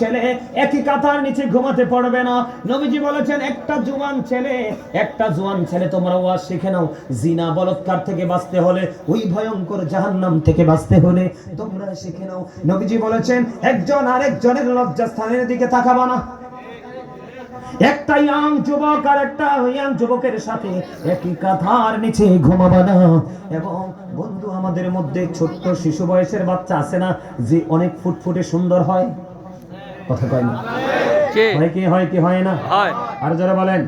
ছেলে একই কাঁথার নিচে ঘুমাতে পারবে না। নবীজি বলেছেন, একটা জুয়ান ছেলে, একটা জুয়ান ছেলে তোমরা ওয়াজ শিখে নাও। জিনা, বলৎকার থেকে বাঁচতে হলে, ওই ভয়ঙ্কর জাহান্নাম থেকে বাঁচতে হলে তোমরা শিখে নাও। নবীজি বলেছেন, একজন আরেকজনের লজ্জাস্থানের দিকে তাকাবা না। একটা ইয়াং যুবক আর একটা ইয়াং যুবকের সাথে একই কাঁথার নিচে ঘুমাবা না। এবং বন্ধু, আমাদের মধ্যে ছোট্ট শিশু বয়সের বাচ্চা আছে না, যে অনেক ফুটফুটে সুন্দর হয়? কথা কয় না। হয় কি হয় কি হয় না? আর যারা বলেন।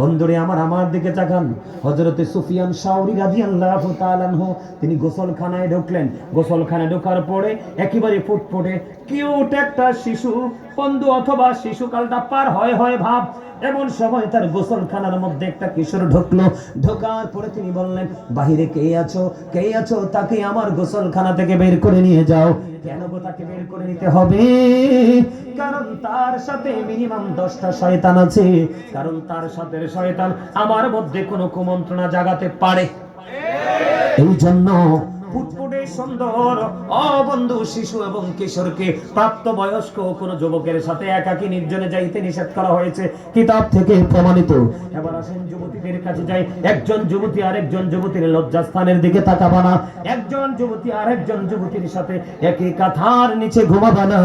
বন্ধুরে আমার আমার দিকে তাকান। হজরতে সুফিয়ান শাওরি রাদিয়াল্লাহু আল্লাহ তালানহ তিনি গোসলখানায় ঢুকলেন। গোসলখানায় ঢোকার পরে একেবারে ফুটফুটে কিউট একটা শিশু বন্ধু অথবা শিশুকালটা পার হয় হয় ভাব। এমন সময় তার গোসলখানার মধ্যে একটা কিশোর ঢুকলো। ঢোকার পরে তিনি বললেন বাহিরে কে আছো? কে আছো? তাকে আমার গোসলখানা থেকে বের করে নিয়ে যাও। কেন গো তাকে বের করে নিতে হবে? কারণ তার সাথে মিনিমাম দশটা শয়তান আছে। কারণ তার সাথে শয়তান আমার মধ্যে কোনো কুমন্ত্রণা জাগাতে পারে। এই জন্য সুন্দর, অবন্ধু শিশু এবং কিশোরকে প্রাপ্ত বয়স্ক কোন যুবকের সাথে একাকী নির্জনে যাইতে নিষেধ করা হয়েছে। কিতাব থেকে প্রমাণিত। এবার আসেন যুবতীদের কাছে যাই। একজন যুবতী আরেকজন যুবতীর লজ্জাস্থানের দিকে তাকাবা না। একজন যুবতী আরেকজন যুবতীর সাথে একই কাঁথার নিচে ঘুমাবা না।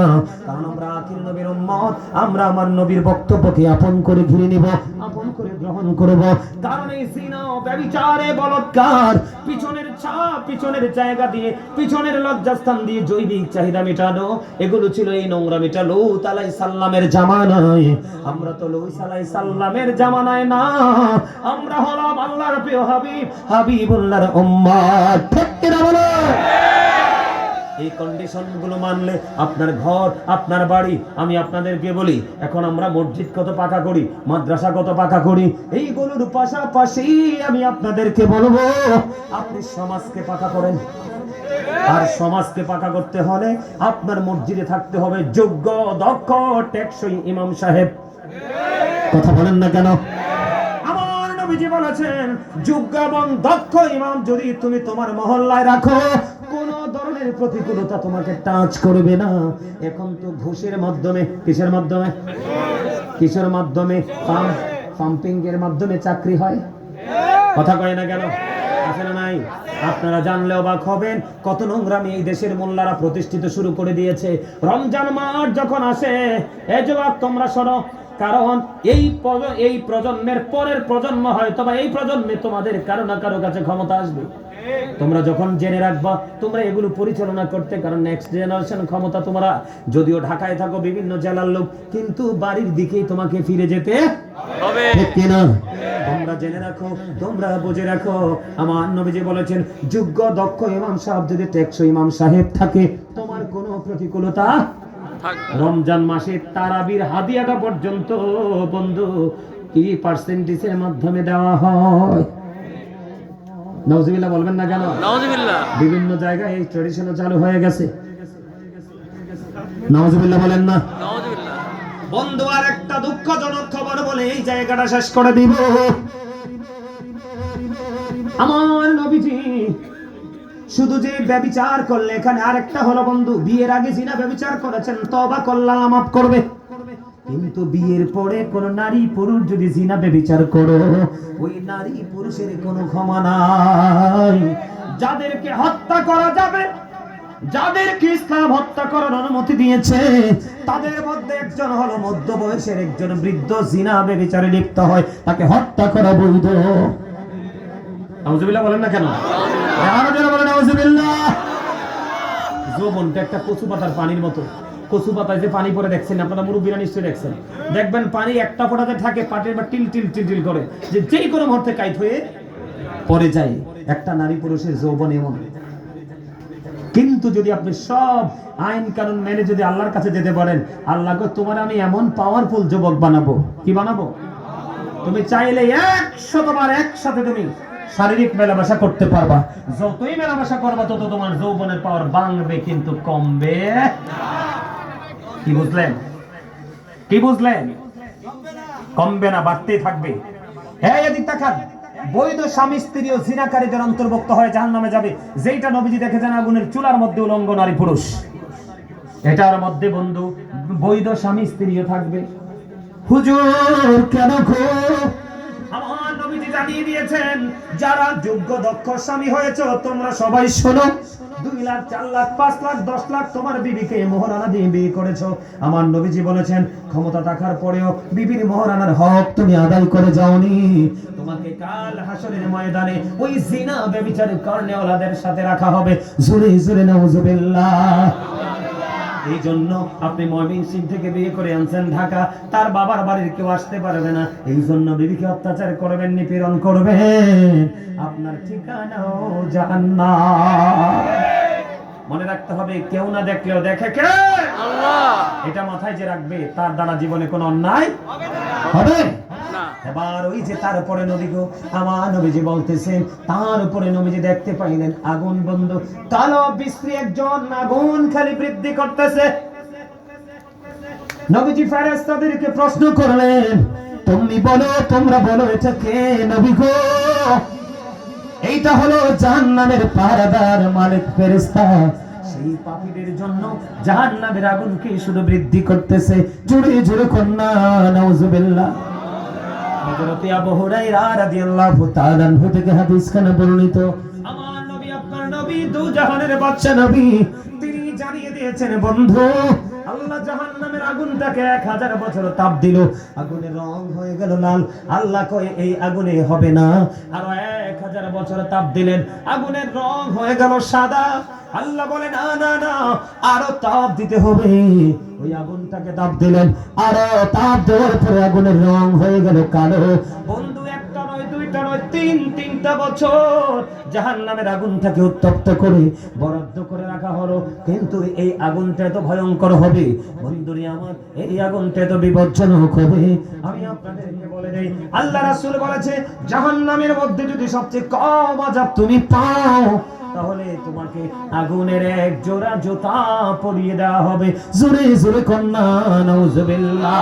কারণ আমরা আখির নবীর উম্মত, আমরা আমার নবীর বক্তব্যকে আপন করে ঘিরে নিব। আপন করে গ্রহণ করব। কারণ এই জিনা ও ব্যভিচারে বলৎকার, পিছনের ছাপ, পিছনের জায়গা দিয়ে, পিছনের লজ্জাস্থান দিয়ে জৈবিক চাহিদা মেটানো, এগুলো ছিল এই নোংরা মেটা লৌত সাল্লামের জামানায়। আমরা তো লৌস আলাই সাল্লামের জামানায় না, আমরা হলাম আল্লাহর প্রিয় হাবিব, হাবিবুল্লাহর উম্মত ঠিক কিনা বলো। এই কন্ডিশনগুলো মানলে আপনার ঘর, আপনার বাড়ি, আমি আপনাদেরকে বলি, এখন আমরা মসজিদ কত পাকা করি, মাদ্রাসা কত পাকা করি, এইগুলোর পাশাপাশি আমি আপনাদেরকে বলব, আপনি সমাজকে পাকা করেন। আর সমাজকে পাকা করতে হলে আপনার মসজিদে থাকতে হবে যোগ্য, দক্ষ, টেকসই ইমাম সাহেব। কথা বলেন না কেন? আমার নবীজি বলেছেন, যোগ্য এবং দক্ষ ইমাম যদি তুমি তোমার মহল্লায় রাখো ধরনের প্রতিকূলতা তোমাকে টাচ করবে না। এখন তো ঘুষের মাধ্যমে, কিসের মাধ্যমে? কিসের মাধ্যমে? পাম্পিং এর মাধ্যমে চাকরি হয়। কথা কয় না কেন? আছে না নাই? আপনারা জানলে অবাক হবেন কত নোংরামি এই দেশের মোল্লারা প্রতিষ্ঠিত শুরু করে দিয়েছে। রমজান মাস যখন আসে, এ জবাব তোমরা শোনো, কারণ এই এই প্রজন্মের পরের প্রজন্ম হয়তো বা এই প্রজন্মে তোমাদের কারও না কারও কাছে ক্ষমতা আসবে। তোমরা যখন জেনে রাখবা তোমরা এগুলো পরিচালনা করতে কারণ নেক্সট জেনারেশন ক্ষমতা তোমরা। যদিও ঢাকায় থাকো বিভিন্ন জেলার লোক কিন্তু বাড়ির দিকেই তোমাকে ফিরে যেতে হবে। কিনা? তোমরা জেনে রাখো তোমরা বুঝে রাখো। আমার নবীজি বলেছেন যোগ্য দক্ষ ইমাম সাহেব যদি ইমাম সাহেব থাকে তোমার কোনো প্রতিকূলতা রমজান মাসে তারাবির হাদিয়াটা পর্যন্ত বন্ধু কি পার্সেন্টেজের মাধ্যমে দেওয়া হয়? নওজুবিল্লাহ বলবেন না কেন বিভিন্ন জায়গায় এই ট্রেডিশনও চালু হয়ে গেছে। নওজুবিল্লাহ বলেন না। বন্ধু আর একটা দুঃখজনক খবর বলে এই জায়গাটা শেষ করে দিব। আমার নবীজি শুধু যে ব্যবিচার করলে এখানে আরেকটা হলো বন্ধু বিয়ের আগে জিনা ব্যবিচার করেছেন তবা করলাম মাফ করবে। কিন্তু বিয়ের পরে কোন নারী পুরুষ যদি জিনা ব্যবিচার করো ওই নারী পুরুষের কোনো ক্ষমা নাই। যাদেরকে হত্যা করা যাবে যাদেরকে ইসলাম হত্যা করার অনুমতি দিয়েছে তাদের মধ্যে একজন হলো মধ্য বয়সের একজন বৃদ্ধ জিনা ব্যবিচারে লিপ্ত হয় তাকে হত্যা করা বৈধ। নাউজুবিল্লাহ বলেন না কেন? আরও যারা বলেন নাউজুবিল্লাহ। যৌবনটা একটা কচু পাতার পানির মতো। কচু পাতায় যে পানি পরে দেখছেন, আপনারা মুরব্বীরা নিশ্চয়ই দেখছেন। দেখবেন পানি একটা ফোটাতে থাকে, পাটের বা টিল টিল টিল টিল করে। যে যেই কোনো মুহূর্তে কাইট হয়ে পরে যায়, একটা নারী পুরুষের যৌবন এমন। কিন্তু যদি আপনি সব আইন কানুন মেনে যদি আল্লাহর কাছে যেতে পারেন আল্লাহকে তোমার আমি এমন পাওয়ারফুল যুবক বানাবো। কি বানাবো? তুমি চাইলে একশতবার একসাথে তুমি শারীরিক মেলামেশা করতে পারবা। যতই মেলামেশা করবা, তত তোমার যৌবনের পাওয়ার বাংবে কিন্তু কমবে। কি বুঝলেন? কি বুঝলেন? কমবে না, বাড়তেই থাকবে। হ্যাঁ বৈধ স্বামী, স্ত্রী ও জিনাকারীদের অন্তর্ভুক্ত হয়ে জাহান নামে যাবে, যেইটা নবীজি দেখে দেখেছেন আগুনের চুলার মধ্যে উলঙ্গ নারী পুরুষ। এটার মধ্যে বন্ধু, বৈধ স্বামী, স্ত্রীও থাকবে। হুজুর, কেন নবীজি জানিয়ে দিয়েছেন, যারা যোগ্য, দক্ষ স্বামী হয়েছে, তোমরা সবাই শোনো। দুই লাখ, চার লাখ, পাঁচ লাখ, দশ লাখ তোমার বিবিকে মোহরানা দিয়ে বিয়ে করেছ। আমার নবীজি বলেছেন, ক্ষমতা থাকার পরেও বিবির মোহরানার হক তুমি আদায় করে যাওনি। তোমাকে কাল হাসরের ময়দানে ওই জিনা বেবিচারের কারণে ওলাদের সাথে রাখা হবে। জোরে জোরে, নাউজুবিল্লাহ। এই জন্য আপনি ময়মনসিং থেকে বিয়ে করে আনছেন ঢাকা তার বাবার বাড়ির কেউ আসতে পারবে না। এই জন্য বিবিকে অত্যাচার করবেন নিপীড়ন করবেন। আপনার ঠিকানাও জাহান্নাম। মনে রাখতে হবে কেউ না দেখলেও দেখে কে? আল্লাহ। এটা মাথায় যে রাখবে তার দ্বারা জীবনে কোনো অন্যায় হবে না। এবার ওই যে তার উপরে নবী গো, আমার নবীজি বলতেছেন, তার উপরে নবীজি দেখতে পাইলেন আগুন বন্ধ। কালো বিশ্রী একজন আগুন খালি বৃদ্ধি করতেছে। নবীজি ফেরেশতাদেরকে প্রশ্ন করলেন, তুমি বলো, তোমরা বলো, এটা কে নবী গো? এইটা হলো জাহান্নামের পাহারাদার মালিক ফেরেশতা। সেই পাপীদের জন্য জাহান্নামের আগুনকে শুধু বৃদ্ধি করতেছে। জুড়ে জুড়ে কন্যা, নাউজুবিল্লাহ। হযরতে আবু হুরায়রা রাদিয়াল্লাহু তাআলা আনহু থেকে হাদিস কানে বর্ণিত। আমার নবী, আপনার নবী, দু জাহানের বাদশা নবী। তিনি জানিয়ে দিয়েছেন, বন্ধু আগুনটাকে এক হাজার বছর তাপ দিল। আগুনের রং হয়ে গেল লাল। আল্লাহ কয়ে, এই আগুনে হবে না। আরও এক হাজার বছর তাপ দিলেন। আগুনের রং হয়ে গেল সাদা। আল্লাহ বলে, না না না, আরও তাপ দিতে হবে। ওই আগুনটাকে তাপ দিলেন। আরও তাপ দেওয়ার পরে আগুনের রং হয়ে গেল কালো। বন্ধু তিন, তিনটা বছর। জাহান নামের আগুনটাকে উত্তপ্ত করে, বরাদ্দ করে রাখা হলো। কিন্তু এই আগুনটা এত ভয়ঙ্কর হবে। বন্ধুরি আমার, এই আগুনটা এত বিপজ্জনক হবে। আমি আপনাদেরকে বলে দেই, আল্লাহ রাসূল বলেছে জাহান নামের মধ্যে যদি সবচেয়ে কম আযাব তুমি পাও, তাহলে তোমাকে আগুনের এক জোড়া জুতা পরিয়ে দেওয়া হবে। জোরে জোরে কন্যা, নাউজুবিল্লাহ।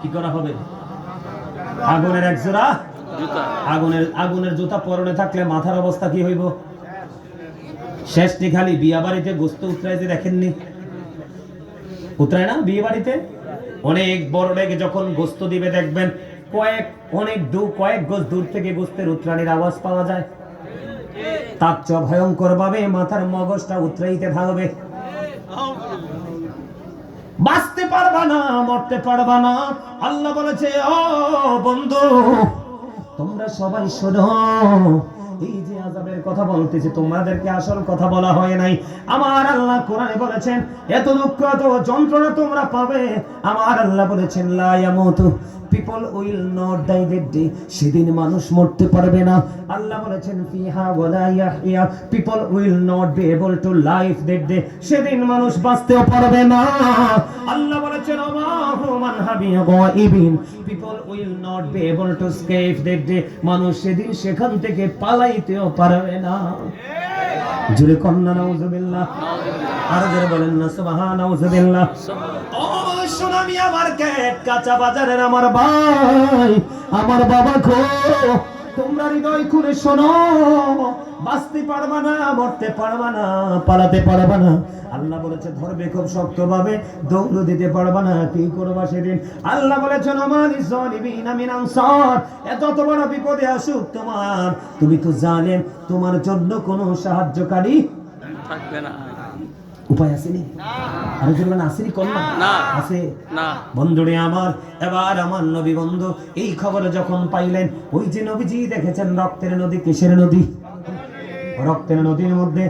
কি করা হবে? আগুনের এক জোড়া? আগুনের আগুনের জুতা পরনে থাকলে মাথার অবস্থা কি হইব? শেষটি খালি বিয়া বাড়িতে গোস্ত উতরাইতে দেখেননি। উতরায় না বিয়ে বাড়িতে অনেক বড় ডেকে যখন গোস্ত দিবে দেখবেন কয়েক অনেক দূর কয়েক গোস দূর থেকে গোস্তের উত্রাণীর আওয়াজ পাওয়া যায়। তার চ ভয়ঙ্কর ভাবে মাথার মগজটা উতরাইতে থাকবে বাঁচতে পারবা না মরতে পারবা না। আল্লাহ বলেছে ও বন্ধু তোমরা সবাই শোনো এই যে আজাবের কথা বলতেছে, তোমাদেরকে আসল কথা বলা হয় নাই। আমার আল্লাহ কোরআনে বলেছেন, এত দুঃখ, এত যন্ত্রণা তোমরা পাবে। আমার আল্লাহ বলেছেন people will not die day সেদিন মানুষ মরতে পারবে না। আল্লাহ বলেছেন, ফিহা ওয়ালা ইয়াহইয়া। People will not be able to life that day সেদিন মানুষ বাঁচতেও পারবে না। আল্লাহ বলেছেন people will not be able to escape that day মানুষ সেদিন সেখান থেকে পালাইতেও পারবে না। জুড়ে কন্যা, নাউজুবিল্লাহ। আর জোরে বলেন না, সুবহান, নাউজুবিল্লাহ। সোনামি আমার কেট কাঁচা বাজারের আমার ভাই, আমার বাবা খো। তোমরা হৃদয় খুলে শোনো। বাঁচতে পারবা না, মরতে পারবা না, পালাতে পারবা না। আল্লাহ বলেছে, ধরবে খুব শক্ত ভাবে দৌড় দিতে পারবা না, কি করবা সেদিন? আল্লাহ বলেছেন আমার জলিবিন বড় বিপদে আসুক তোমার, তুমি তো জানেন তোমার জন্য কোনো সাহায্যকারী থাকবে না। উপায় আসেনি? আরও জন্য আসেনি কন্যা। আছে? না। বন্ধুরে আমার এবার আমার নবী বন্ধু এই খবর যখন পাইলেন ওই যে নবীজি দেখেছেন রক্তের নদী কেশের নদী? রক্তের নদীর মধ্যে